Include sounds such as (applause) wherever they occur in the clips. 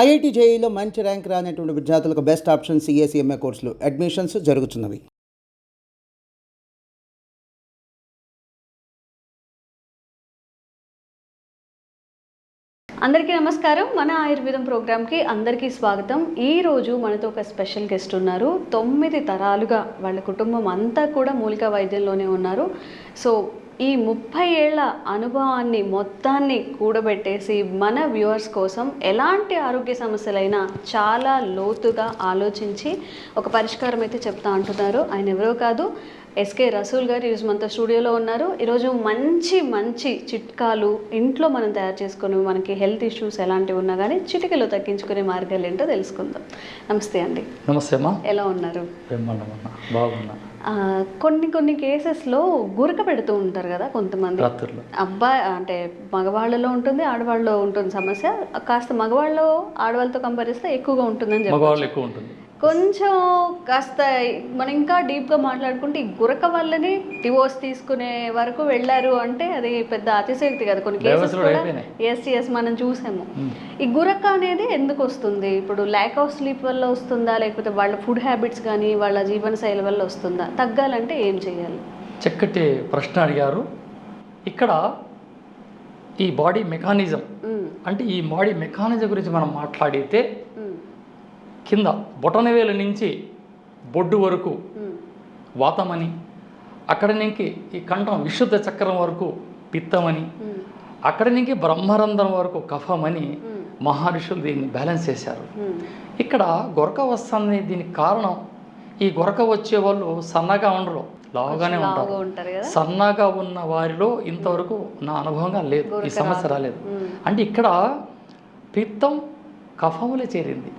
IIT జేఈలో మంచి rank రానటువంటి విద్యార్థులకు బెస్ట్ ఆప్షన్ సిఎస్ఈఎంఏ కోర్సులు అడ్మిషన్స్ జరుగుతున్నవి. అందరికీ నమస్కారం. మన ఆయుర్వేదం ప్రోగ్రామ్కి అందరికీ స్వాగతం. ఈ రోజు మనతో ఒక స్పెషల్ గెస్ట్ ఉన్నారు. తొమ్మిది తరాలుగా వాళ్ళ కుటుంబం అంతా కూడా మూలిక వైద్యంలోనే ఉన్నారు. సో ఈ ముప్పై ఏళ్ళ అనుభవాన్ని మొత్తాన్ని కూడబెట్టేసి మన వ్యూవర్స్ కోసం ఎలాంటి ఆరోగ్య సమస్యలైనా చాలా లోతుగా ఆలోచించి ఒక పరిష్కారం అయితే చెప్తా అంటున్నారు. ఆయన ఎవరో కాదు ఎస్కే రసూల్ గారు ఈరోజు మనతో స్టూడియోలో ఉన్నారు. ఈరోజు మంచి మంచి చిట్కాలు ఇంట్లో మనం తయారు చేసుకుని మనకి హెల్త్ ఇష్యూస్ ఎలాంటివి ఉన్నా కానీ చిటికలో తగ్గించుకునే మార్గాలు ఏంటో తెలుసుకుందాం. నమస్తే అండి. నమస్తే అమ్మా. ఎలా ఉన్నారు? బాగున్నా. కొన్ని కొన్ని కేసెస్లో గురక పెడుతూ ఉంటారు కదా కొంతమంది. అబ్బాయి అంటే మగవాళ్ళలో ఉంటుంది ఆడవాళ్ళలో ఉంటుంది సమస్య. కాస్త మగవాళ్ళు ఆడవాళ్ళతో కంపేర్ చేస్తే ఎక్కువగా ఉంటుందని చెప్పి ఎక్కువ ఉంటుంది. కొంచెం కాస్త మనం ఇంకా డీప్గా మాట్లాడుకుంటే ఈ గురక వల్లనే డివోర్స్ తీసుకునే వరకు వెళ్ళారు అంటే అది పెద్ద అతిశయోక్తి కదా కొన్ని కేసెస్ కూడా. ఎస్ ఎస్ మనం చూసాము మ్మ్. ఈ గురక అనేది ఎందుకు వస్తుంది ఇప్పుడు ల్యాక్ ఆఫ్ స్లీప్ వల్ల వస్తుందా లేకపోతే వాళ్ళ ఫుడ్ హ్యాబిట్స్ కానీ వాళ్ళ జీవన శైలి వల్ల వస్తుందా తగ్గాలంటే ఏం చేయాలి చక్కటి ప్రశ్న అడిగారు ఇక్కడ ఈ బాడీ మెకానిజం మ్మ్. అంటే ఈ బాడీ మెకానిజం గురించి మనం మాట్లాడితే. కింద బొటనవేలు నుంచి బొడ్డు వరకు. వాతమని అక్కడి నుంచి ఈ కంఠం విశుద్ధ చక్రం వరకు పిత్తమని. అక్కడి నుంచి బ్రహ్మరంధ్రం వరకు కఫమని. మహర్షులు దీన్ని బ్యాలెన్స్ చేశారు. ఇక్కడ గొరక వస్తుంది దీనికి కారణం ఈ గొరక వచ్చే వాళ్ళు సన్నగా ఉండరు లావుగానే లావుగా ఉంటారు సన్నగా ఉన్న వారిలో ఇంతవరకు నా అనుభవంగా లేదు ఈ సమస్య. రాలేదు. అంటే ఇక్కడ పిత్తం కఫములే చేరింది.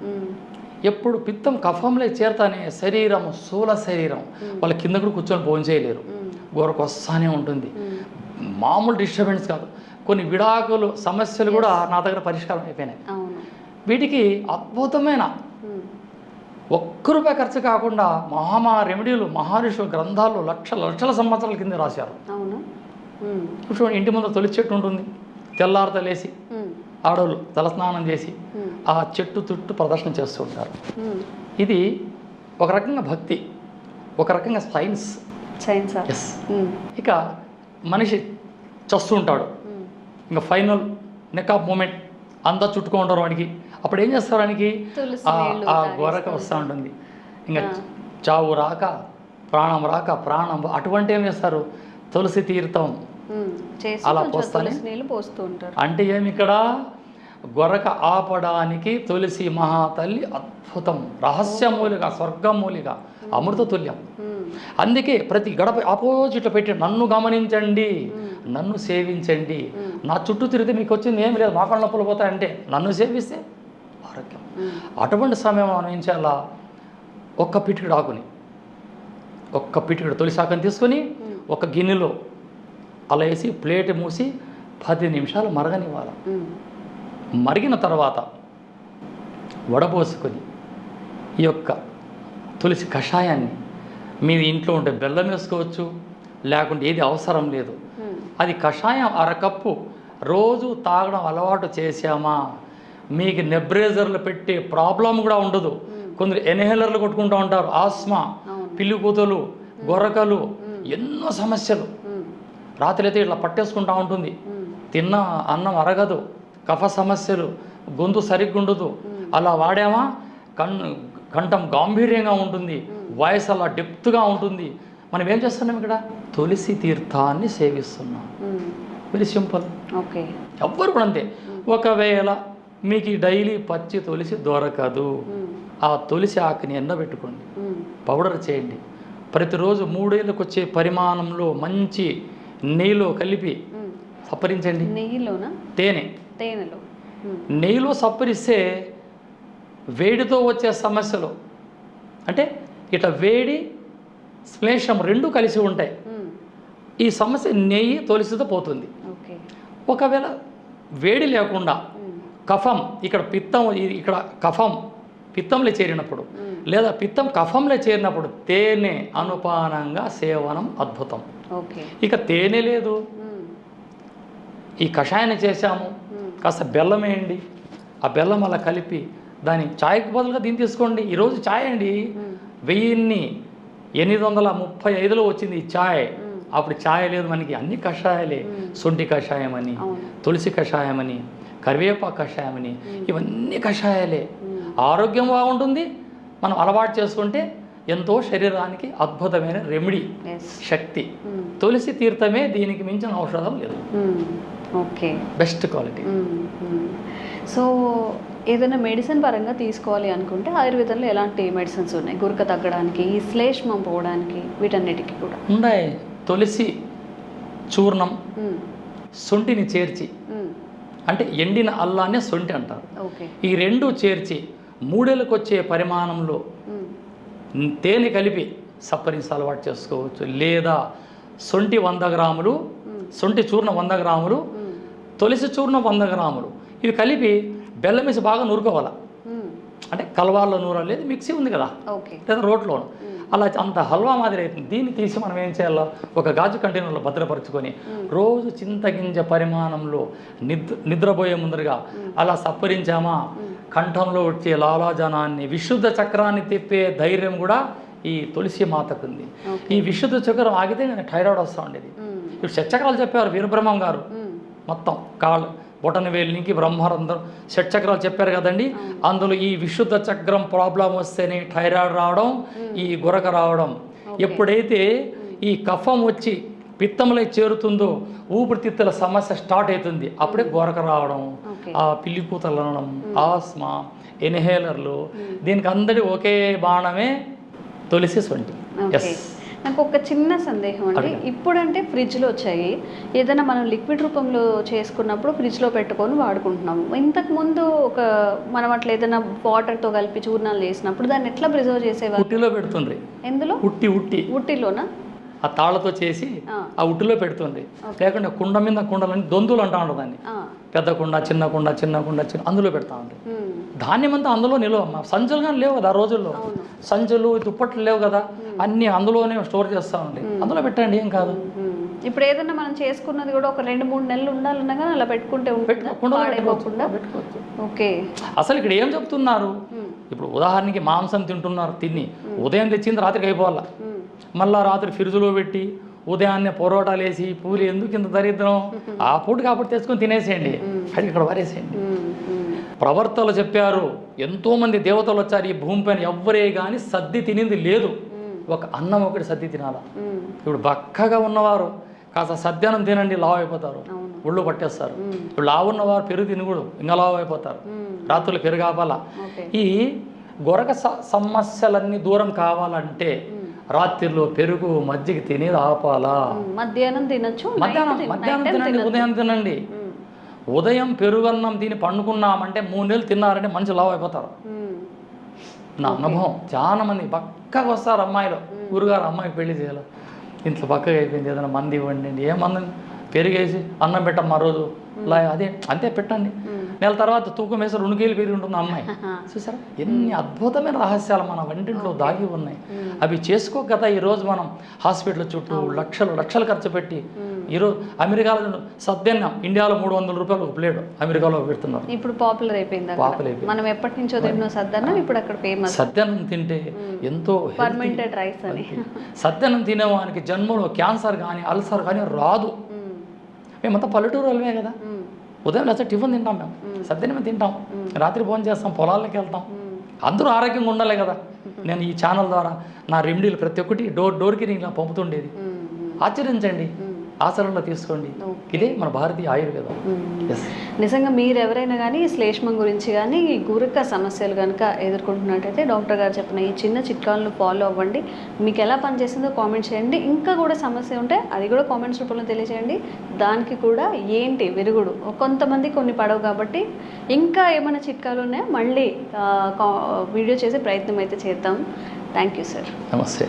ఎప్పుడు పిత్తం కఫంలో చేరతానే శరీరం స్థూల శరీరం. వాళ్ళ కింద కూడా కూర్చొని భోజనం చేయలేరు. మ్మ్. గొరక వస్తానే ఉంటుంది. మ్మ్. మామూలు డిస్టర్బెన్స్ కాదు. కొన్ని విడాకులు సమస్యలు కూడా నా దగ్గర పరిష్కారం అయిపోయినాయి. వీటికి అద్భుతమైన. ఒక్క రూపాయి ఖర్చు కాకుండా మహామా రెమెడీలు మహర్షుల గ్రంథాలు లక్షల లక్షల సంవత్సరాల కింద రాశారు. చూడండి ఇంటి ముందు తొలి చెట్టు ఉంటుంది. తెల్లారితో లేసి. ఆడవాళ్ళు తలస్నానం చేసి. ఆ చెట్టు చుట్టూ ప్రదర్శన చేస్తూ ఉంటారు. ఇది ఒక రకంగా భక్తి ఒక రకంగా సైన్స్ సైన్సా ఎస్. ఇక మనిషి చస్తూ ఉంటాడు మ్మ్. ఇంకా ఫైనల్ నెక్ ఆఫ్ మూమెంట్ అంతా చుట్టుకో ఉంటారు వాడికి అప్పుడు ఏం చేస్తారు వానికి ఆ- గొరక వస్తూ ఉంటుంది ఇంకా. చావు రాక ప్రాణం రాక ప్రాణం అటువంటి ఏం చేస్తారు తులసి తీర్థం అలా పోస్తానే? పోస్తూ ఉంటారు. అంటే ఏమి ఇక్కడ గొరక ఆపడానికి తులసి మహాతల్లి అద్భుతం రహస్యమూలిక స్వర్గమూలిక అమృతతుల్యం. మ్మ్. అందుకే ప్రతి గడప ఆపోజిట్లో పెట్టి నన్ను గమనించండి నన్ను సేవించండి. నా చుట్టూ తిరిగితే మీకు వచ్చింది ఏమి లేదు మోకాళ్ళ నొప్పులు పోతాయంటే నన్ను సేవిస్తే ఆరోగ్యం. అటువంటి సమయం మనం ఏం చేయాలా? ఒక్క పిటికిడు ఆకుని ఒక్క పిటికిడు తొలి శాఖను తీసుకొని ఒక గిన్నెలో అలా వేసి ప్లేట్ మూసి పది నిమిషాలు మరగనివ్వాలి. మరిగిన తర్వాత వడపోసుకొని ఈ యొక్క తులసి కషాయాన్ని మీ ఇంట్లో ఉంటే బెల్లం వేసుకోవచ్చు లేకుంటే ఏది అవసరం లేదు మ్మ్. అది కషాయం అరకప్పు రోజు తాగడం అలవాటు చేశామా మీకు నెబ్రేజర్లు పెట్టే ప్రాబ్లం కూడా ఉండదు కొందరు ఎన్హేలర్లు కొట్టుకుంటూ ఉంటారు ఆస్మా. పిల్లి కూతలు గొరకలు ఎన్నో సమస్యలు. రాత్రి అయితే ఇట్లా పట్టేసుకుంటా ఉంటుంది. తిన్న అన్నం అరగదు కఫ సమస్యలు గొంతు సరిగ్గా ఉండదు అలా వాడామా? కన్ కంఠం గాంభీర్యంగా ఉంటుంది. వాయిస్ అలా డెప్త్గా ఉంటుంది. మనం ఏం చేస్తున్నాం ఇక్కడ? తులసి తీర్థాన్ని సేవిస్తున్నాం. Very simple. ఓకే. ఎవ్వరు కూడా అంతే. ఒకవేళ మీకు ఈ డైలీ పచ్చి తులసి దొరకదు. ఆ తులసి ఆకుని ఎండబెట్టుకోండి. పౌడర్ చేయండి. ప్రతిరోజు మూడేళ్ళకి వచ్చే పరిమాణంలో మంచి నెయ్యిలో కలిపి. సప్పరించండి నెయ్యిలోనా తేనె తేనెలో. నెయ్యిలో సప్పరిస్తే వేడితో వచ్చే సమస్యలు అంటే ఇట్లా వేడి శ్లేషం రెండు కలిసి ఉంటాయి. ఈ సమస్య నెయ్యి తొలిసితో పోతుంది ఒకవేళ వేడి లేకుండా. కఫం ఇక్కడ పిత్తం ఇక్కడ కఫం పిత్తంలో చేరినప్పుడు లేదా పిత్తం కఫంలో చేరినప్పుడు తేనె అనుపానంగా సేవనం అద్భుతం. ఇక తేనె లేదు. ఈ కషాయాన్ని చేశాము. కాస్త బెల్లం వేయండి. ఆ బెల్లం అలా కలిపి దాని ఛాయ్కి బదులుగా దీన్ని తీసుకోండి. ఈరోజు ఛాయ్ అండి. వెయ్యిన్ని ఎనిమిది వందల ముప్పై ఐదులో వచ్చింది ఈ ఛాయ్ అప్పుడు ఛాయ్ లేదు మనకి. అన్ని కషాయాలే. సొంటి కషాయం అని. తులసి కషాయం అని కరివేపాకు కషాయం అని ఇవన్నీ కషాయాలే. ఆరోగ్యం బాగుంటుంది. మనం అలవాటు చేసుకుంటే ఎంతో శరీరానికి అద్భుతమైన రెమెడీ శక్తి. తులసి తీర్థమే దీనికి మించిన ఔషధం లేదు. ఓకే బెస్ట్ క్వాలిటీ సో ఏదైనా మెడిసిన్ పరంగా తీసుకోవాలి అనుకుంటే ఆయుర్వేదంలో ఎలాంటి మెడిసిన్స్ ఉన్నాయి? గురక తగ్గడానికి ఈ శ్లేష్మం పోవడానికి వీటన్నిటికీ కూడా. ఉన్నాయి. తులసి చూర్ణం మ్మ్. సొంటిని చేర్చి. మ్మ్. అంటే ఎండిన అల్లాన్నే సొంటి అంటారు. ఓకే ఈ రెండు చేర్చి మూడేళ్ళకి వచ్చే పరిమాణంలో. తేనె కలిపి సప్పరించి అలవాటు చేసుకోవచ్చు. లేదా సొంటి వంద గ్రాములు సొంటి చూర్ణం వంద గ్రాములు. తులసి చూర్ణం వంద గ్రాములు. ఇవి కలిపి బెల్లం వేసి బాగా నూరుకోవాలి. అంటే కలవాల్లో నూరాలి లేదు మిక్సీ ఉంది కదా. లేదా రోట్లో. అలా అంత హల్వా మాదిరి అవుతుంది దీన్ని తీసి మనం ఏం చేయాలో ఒక గాజు కంటైనర్లో భద్రపరుచుకొని రోజు చింతగింజ పరిమాణంలో నిద్ర నిద్రపోయే ముందరగా అలా సప్పరించామా? కంఠంలో వచ్చే లాలాజనాన్ని విశుద్ధ చక్రాన్ని తిప్పే ధైర్యం కూడా ఈ తులసి మాతకు ఉంది ఈ విశుద్ధ చక్రం ఆగితే నేను థైరాయిడ్ వస్తూ ఉండేది. ఇప్పుడు షట్చక్రాలు చెప్పారు వీరబ్రహ్మం గారు. మొత్తం కాళ్ళు బొటన వేలినికి బ్రహ్మారంధం షట్చక్రాలు చెప్పారు కదండి. అందులో ఈ విశుద్ధ చక్రం ప్రాబ్లం వస్తేనే థైరాయిడ్ రావడం ఈ గురక రావడం. ఎప్పుడైతే ఈ కఫం వచ్చి పిత్తంలో చేరుతుందో ఊపిరితిత్తుల సమస్య స్టార్ట్ అవుతుంది. అప్పుడే గొరక రావడం ఆ పిల్లి కూతలు అనడం ఆస్మా ఇన్హేలర్లు దీనికి అందరి ఒకే బాణమే తులసి సొంటి. ఓకే ఎస్ నాకు ఒక చిన్న సందేహం అండి. ఇప్పుడంటే ఫ్రిడ్జ్లో వచ్చాయి. ఏదైనా మనం లిక్విడ్ రూపంలో చేసుకున్నప్పుడు ఫ్రిడ్జ్లో పెట్టుకొని వాడుకుంటున్నాము ఇంతకు ముందు ఒక మనం అట్లా ఏదైనా వాటర్తో కలిపి చూర్ణాలు చేసినప్పుడు దాన్ని ఎట్లా ప్రిజర్వ్ చేసేవారు? ఉట్టిలో పెడుతుండ్రి. ఎందులో? ఉట్టి ఉట్టి. ఉట్టిలోనా? ఆ తాళ్ళతో చేసి ఆ. ఉట్టిలో పెడుతుంది. లేకుంటే కుండ మీద కుండలని దొందులు అంటా ఉంటారు దాన్ని. పెద్ద కుండ చిన్న కుండ చిన్న కుండ చిన్న అందులో పెడతా మ్మ్. ధాన్యం అంతా అందులో నిలవ అమ్మ. సంచులు కానీ లేవు కదా ఆ రోజుల్లో. సంచులు దుప్పట్లు లేవు కదా. అన్నీ అందులోనే స్టోర్ చేస్తూ ఉంటాయి అందులో పెట్టండి ఏం కాదు. ఇప్పుడు ఏదైనా మనం చేసుకున్నది కూడా ఒక రెండు మూడు నెలలు ఉండాలన్నా కానీ అలా పెట్టుకుంటే పాడైపోకుండా? ఓకే. అసలు ఇక్కడ ఏం చెప్తున్నారు? ఇప్పుడు ఉదాహరణకి మాంసం తింటున్నారు తిని. ఉదయం తెచ్చింది రాత్రికి అయిపోవాలా. మళ్ళా రాత్రి ఫ్రిడ్జ్లో పెట్టి ఉదయాన్నే పొరోటాలు వేసి పూలు ఎందుకు ఇంత దరిద్రం? (laughs) ఆ పూట కాబట్టి తెచ్చుకొని తినేసేయండి. అది ఇక్కడ వారేసేయండి. ప్రవర్తలు చెప్పారు ఎంతోమంది దేవతలు వచ్చారు ఈ భూమిపైన ఎవ్వరే కానీ సద్ది తినింది లేదు. ఒక అన్నం ఒకటి సద్ది తినాలా. ఇప్పుడు బక్కగా ఉన్నవారు కాస్త సద్యానం తినండి లావు అయిపోతారు. ఒళ్ళు పట్టేస్తారు. ఇప్పుడు లావు ఉన్నవారు పెరుగు తినకూడదు ఇంకా లావు అయిపోతారు. రాత్రులు పెరుగు ఆపాలా? ఈ గొరక సమస్యలన్నీ దూరం కావాలంటే రాత్రిలో పెరుగు మజ్జిగ తినేది ఆపాలా. మధ్యాహ్నం తినొచ్చు మధ్యాహ్నం మధ్యాహ్నం తినండి. ఉదయం తినండి. ఉదయం పెరుగన్నం తిని పండుకున్నామంటే మూడు నెలలు తిన్నారంటే మంచి లావు అయిపోతారు. నా అనుభవం చాలా మంది పక్కగా వస్తారు అమ్మాయిలు. గురుగారు అమ్మాయికి పెళ్ళి చేయాలి? ఇంట్లో పక్కగా అయిపోయింది ఏదైనా మంది ఇవ్వండి ఏ మంది? పెరిగేసి అన్నం పెట్టమ్మా రోజు. లా అదే అంతే పెట్టండి. నెల తర్వాత తూకం వేసి రెండు కేజీలు పెరిగి ఉంటుంది అమ్మాయి. చూసారా? ఎన్ని అద్భుతమైన రహస్యాలు మన వంటింట్లో దాగి ఉన్నాయి. అవి చేసుకోక కదా ఈరోజు మనం హాస్పిటల్ చుట్టూ లక్షలు లక్షలు ఖర్చు పెట్టి ఈరోజు అమెరికాలో సద్యన్నం ఇండియాలో మూడు వందల రూపాయలు ఒక ప్లేట్ అమెరికాలో పెడుతున్నారు. ఇప్పుడు పాపులర్ అయిపోయింది. Popular అయిపోయింది. మనం ఎప్పటి నుంచో తిన్న సద్దన్నం ఇప్పుడు అక్కడ ఫేమస్. సద్యన్నం తింటే ఎంతో. ఫర్మెంటెడ్ రైస్ అని. సద్యన్నం తినేవానికి జన్మలో క్యాన్సర్ కానీ అల్సర్ కానీ రాదు. మ్మ్. మేమంతా పల్లెటూరు వాళ్ళమే కదా. ఉదయం లేకపోతే టిఫిన్ తింటాం మేము. సద్యనమే తింటాం. రాత్రి భోజనం చేస్తాం పొలాలకి వెళ్తాం. అందరూ ఆరోగ్యంగా ఉండాలి కదా. నేను ఈ ఛానల్ ద్వారా నా రెమెడీలు ప్రతి ఒక్కటి డోర్ డోర్కి నేను ఇలా పంపుతుండేది. ఆచరించండి ఆచరణలో తీసుకోండి. ఇదే మన భారతీయ ఆయుర్వేదం. నిజంగా మీరు ఎవరైనా కానీ శ్లేష్మం గురించి కానీ గురక సమస్యలు కనుక ఎదుర్కొంటున్నట్టయితే డాక్టర్ గారు చెప్పిన ఈ చిన్న చిట్కాలను ఫాలో అవ్వండి. మీకు ఎలా పనిచేసిందో కామెంట్ చేయండి. ఇంకా కూడా సమస్య ఉంటే అది కూడా కామెంట్స్ రూపంలో తెలియజేయండి దానికి కూడా ఏంటి విరుగుడు? కొంతమంది కొన్ని పడవు కాబట్టి ఇంకా ఏమైనా చిట్కాలు ఉన్నాయో? మళ్ళీ వీడియో చేసే ప్రయత్నం అయితే చేద్దాం. థ్యాంక్ యూ సార్ నమస్తే